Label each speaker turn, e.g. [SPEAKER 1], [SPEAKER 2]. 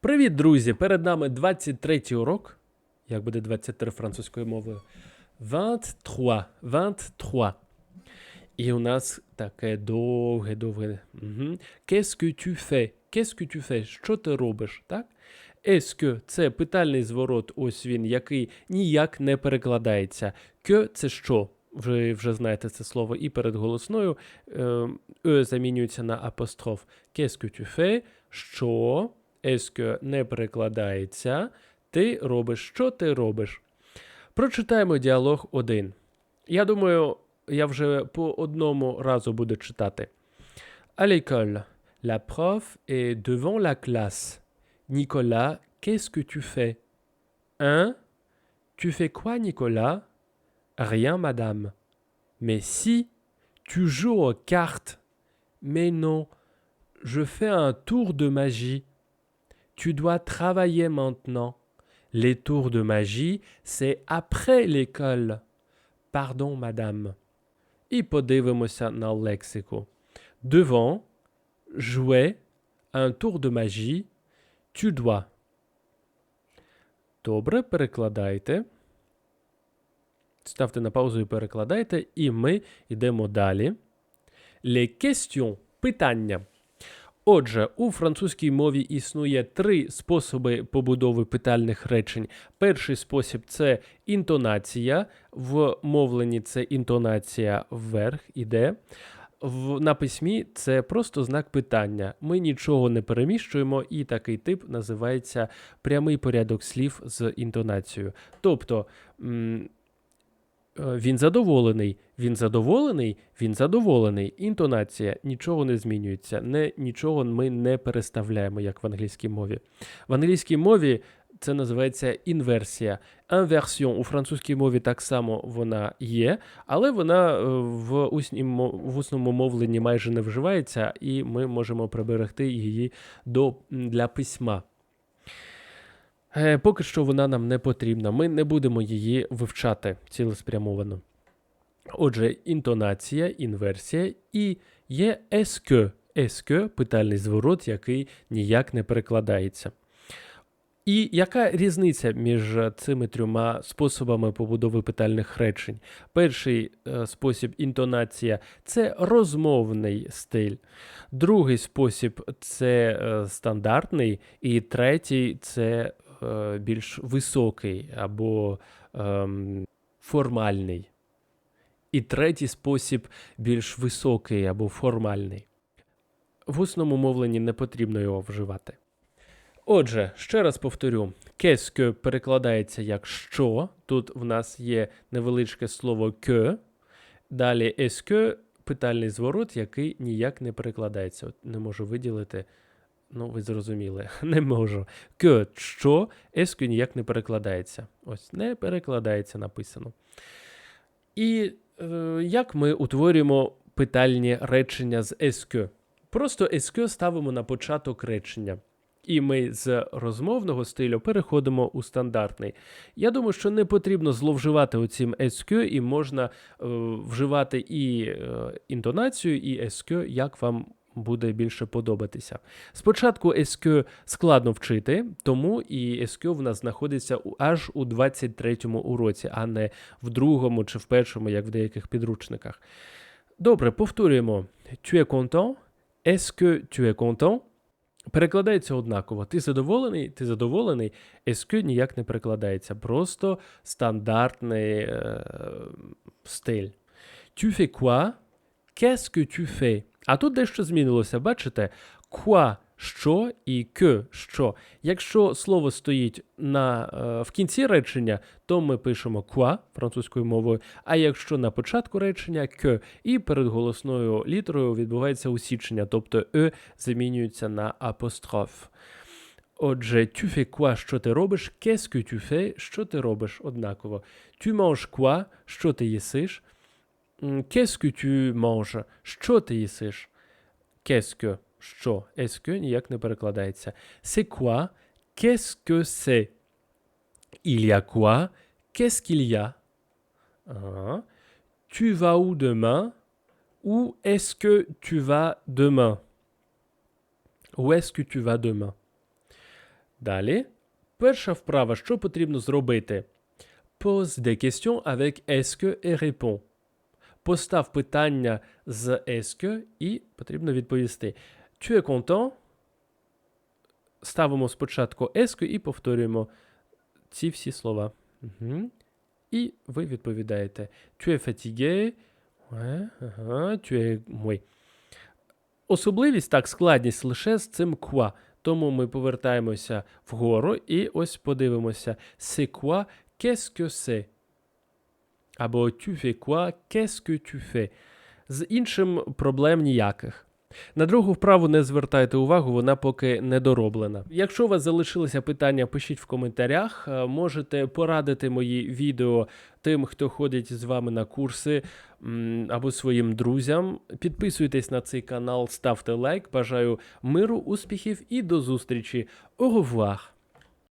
[SPEAKER 1] Привіт, друзі! Перед нами 23-й урок. Як буде 23 французькою мовою? 23. 23. І у нас таке довге, довге. Qu'est-ce que tu fais? Qu'est-ce que tu fais? Що ти робиш? Так? Est-ce que – це питальний зворот, ось він, який ніяк не перекладається. Que – це що? Ви вже знаєте це слово і перед голосною е, е замінюється на апостроф. Qu'est-ce que tu fais? Що? Est-ce que не перекладається. Ти робиш, що ти робиш? Прочитаємо діалог один. Я думаю, я вже по одному разу буду читати. À l'école, la prof est devant la classe. Nicolas, qu'est-ce que tu fais Hein Tu fais quoi, Nicolas Rien, madame. Mais si, tu joues aux cartes. Mais non, je fais un tour de magie. Tu dois travailler maintenant. Les tours de magie, c'est après l'école. Pardon, madame. І подивимося на лексику. Devant, jouer, un tour de magie, tu dois. Добре, перекладайте. Ставте на паузу і перекладайте, і ми йдемо далі. Les questions – питання. Отже, у французькій мові існує три способи побудови питальних речень. Перший спосіб це інтонація. В мовленні це інтонація вверх іде. В, на письмі це просто знак питання. Ми нічого не переміщуємо, і такий тип називається прямий порядок слів з інтонацією. Тобто. м, Він задоволений, він задоволений, він задоволений. Інтонація нічого не змінюється, не, нічого ми не переставляємо, як в англійській мові. В англійській мові це називається інверсія. Інверсіон у французькій мові так само вона є, але вона е, в, усній, в усному мовленні майже не вживається, і ми можемо приберегти її до, для письма. Е, Поки що вона нам не потрібна. Ми не будемо її вивчати цілеспрямовано. Отже, інтонація, інверсія і є еске. Еске питальний зворот, який ніяк не перекладається. І яка різниця між цими трьома способами побудови питальних речень? Перший е, спосіб інтонація це розмовний стиль. Другий спосіб це е, стандартний, і третій це більш високий або ем, формальний. І третій спосіб більш високий або формальний. В усному мовленні не потрібно його вживати. Отже, ще раз повторю: qu'est-ce перекладається як що. Тут в нас є невеличке слово que. Далі est-ce питальний зворот, який ніяк не перекладається. От не можу виділити. Ну, ви зрозуміли, не можу. Que – що, est-ce ніяк не перекладається. Ось, не перекладається написано. І е, як ми утворюємо питальні речення з que? Просто que ставимо на початок речення. І ми з розмовного стилю переходимо у стандартний. Я думаю, що не потрібно зловживати оцім SQ, і можна е, вживати і е, інтонацію, і SQ, як вам буде більше подобатися. Спочатку SQ складно вчити, тому і SQ в нас знаходиться аж у 23-му уроці, а не в другому чи в першому, як в деяких підручниках. Добре, повторюємо. Tu es content? Est-ce que tu es content? Перекладається однаково. Ти задоволений, ти задоволений. SQ ніяк не перекладається. Просто стандартний е, стиль. Tu fais quoi? Qu'est-ce que tu fais? А тут дещо змінилося, бачите? Quoi – що і que – що. Якщо слово стоїть на, е, в кінці речення, то ми пишемо quoi французькою мовою, а якщо на початку речення que, і перед голосною літерою відбувається усічення, тобто е замінюється на апостроф. Отже, tu fais quoi, що ти робиш, qu'est-ce que tu fais, що ти робиш однаково. Tu manges quoi, що ти їсиш. М, Qu'est-ce que tu manges, що ти їсиш. Qu'est-ce que, що. Est-ce que ніяк не перекладається. C'est quoi, qu'est-ce que c'est. Il y a quoi, qu'est-ce qu'il y a. Ага. Tu vas où demain, où est-ce que tu vas demain. Où est-ce que tu vas demain Далі. Перша вправа, що потрібно зробити? Pose des questions avec est-ce que et réponds. Постав питання з est-ce і потрібно відповісти. Tu es content? Ставимо спочатку est-ce і повторюємо ці всі слова. Угу. І ви відповідаєте. Tu es fatigué? Ouais, ага, tu es... Особливість, так, складність лише з цим quoi. Тому ми повертаємося вгору і ось подивимося. C'est quoi? Qu'est-ce que c'est? Або que tu fais? З іншим проблем ніяких. На другу вправу не звертайте увагу, вона поки не дороблена. Якщо у вас залишилися питання, пишіть в коментарях. Е, Можете порадити мої відео тим, хто ходить з вами на курси або своїм друзям. Підписуйтесь на цей канал, ставте лайк. Бажаю миру, успіхів і до зустрічі. Au revoir!